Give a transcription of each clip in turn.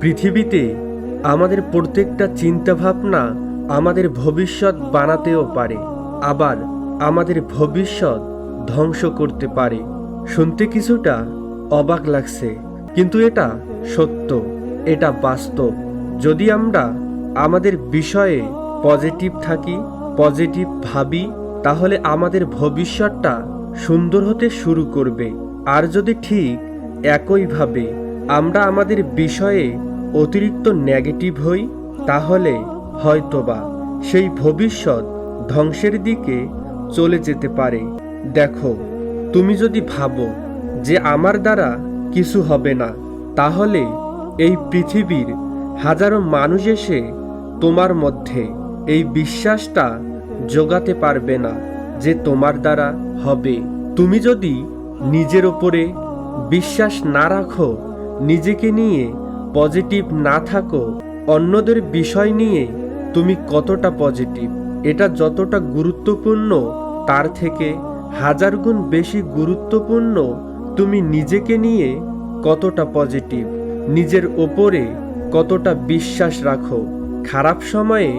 পৃথিবীতে আমাদের প্রত্যেকটা চিন্তাভাবনা আমাদের ভবিষ্যৎ বানাতেও পারে, আবার আমাদের ভবিষ্যৎ ধ্বংস করতে পারে। শুনতে কিছুটা অবাক লাগছে, কিন্তু এটা সত্য, এটা বাস্তব। যদি আমরা আমাদের বিষয়ে পজিটিভ থাকি, পজিটিভ ভাবি, তাহলে আমাদের ভবিষ্যৎটা সুন্দর হতে শুরু করবে। আর যদি ঠিক একইভাবে আমরা আমাদের বিষয়ে অতিরিক্ত নেগেটিভ হই, তাহলে হয়তোবা সেই ভবিষ্যৎ ধ্বংসের দিকে চলে যেতে পারে। দেখো, তুমি যদি ভাবো যে আমার দ্বারা কিছু হবে না, তাহলে এই পৃথিবীর হাজারো মানুষ এসে তোমার মধ্যে এই বিশ্বাসটা জোগাতে পারবে না যে তোমার দ্বারা হবে। তুমি যদি নিজের ওপরে বিশ্বাস না রাখো নিজেকে নিয়ে পজিটিভ না থাকো, অন্যদের বিষয় নিয়ে তুমি কতটা পজিটিভ এটা যতটা গুরুত্বপূর্ণ, তার থেকে হাজার গুণ বেশি গুরুত্বপূর্ণ তুমি নিজেকে নিয়ে কতটা পজিটিভ নিজের ওপরে কতটা বিশ্বাস রাখো? খারাপ সময়ে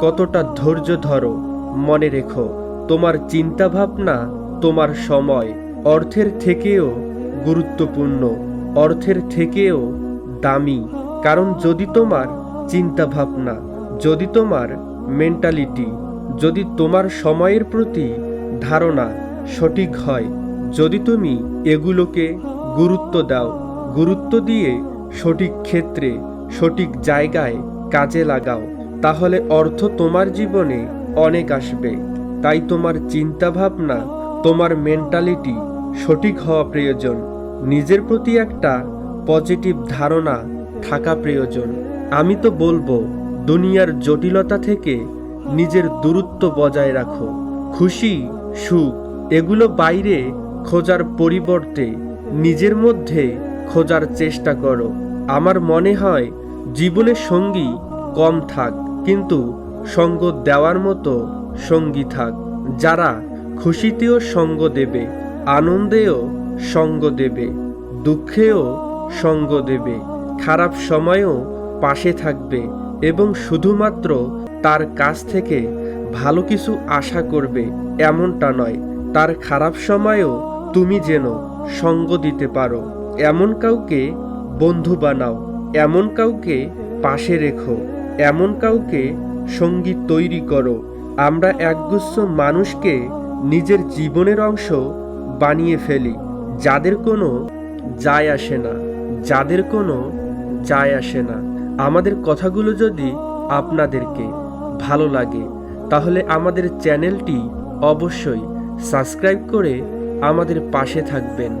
কতটা ধৈর্য ধরো? মনে রেখো, তোমার চিন্তাভাবনা তোমার সময়, অর্থের থেকেও গুরুত্বপূর্ণ। অর্থের থেকেও দামি। কারণ যদি তোমার চিন্তাভাবনা, যদি তোমার মেন্টালিটি যদি তোমার সময়ের প্রতি ধারণা সঠিক হয়, যদি তুমি এগুলোকে গুরুত্ব দাও, গুরুত্ব দিয়ে সঠিক ক্ষেত্রে, সঠিক জায়গায় কাজে লাগাও, তাহলে অর্থ তোমার জীবনে অনেক আসবে। তাই তোমার চিন্তাভাবনা, তোমার মেন্টালিটি সঠিক হওয়া প্রয়োজন। নিজের প্রতি একটা পজিটিভ ধারণা থাকা প্রয়োজন। আমি তো বলব, দুনিয়ার জটিলতা থেকে নিজের দূরত্ব বজায় রাখো। খুশি, সুখ, এগুলো বাইরে খোঁজার পরিবর্তে নিজের মধ্যে খোঁজার চেষ্টা করো। আমার মনে হয়, জীবনে সঙ্গী কম থাক, কিন্তু সঙ্গ দেওয়ার মতো সঙ্গী থাক। যারা খুশিতেও সঙ্গ দেবে, আনন্দেও সঙ্গ দেবে, দুঃখেও সঙ্গ দেবে, খারাপ সময়েও পাশে থাকবে এবং শুধুমাত্র তার কাছ থেকে ভালো কিছু আশা করবে এমনটা নয়। তার খারাপ সময়েও তুমি যেন সঙ্গ দিতে পারো। এমন কাউকে বন্ধু বানাও, এমন কাউকে পাশে রেখো, এমন কাউকে সঙ্গী তৈরি করো। আমরা একগুচ্ছ মানুষকে নিজের জীবনের অংশ বানিয়ে ফেলি। যাদের কোনো যায় আসে না, যাদের কোনো যায় আসে না। আমাদের কথাগুলো যদি আপনাদেরকে ভালো লাগে, তাহলে আমাদের চ্যানেলটি অবশ্যই সাবস্ক্রাইব করে আমাদের পাশে থাকবেন।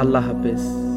আল্লাহ হাফেজ।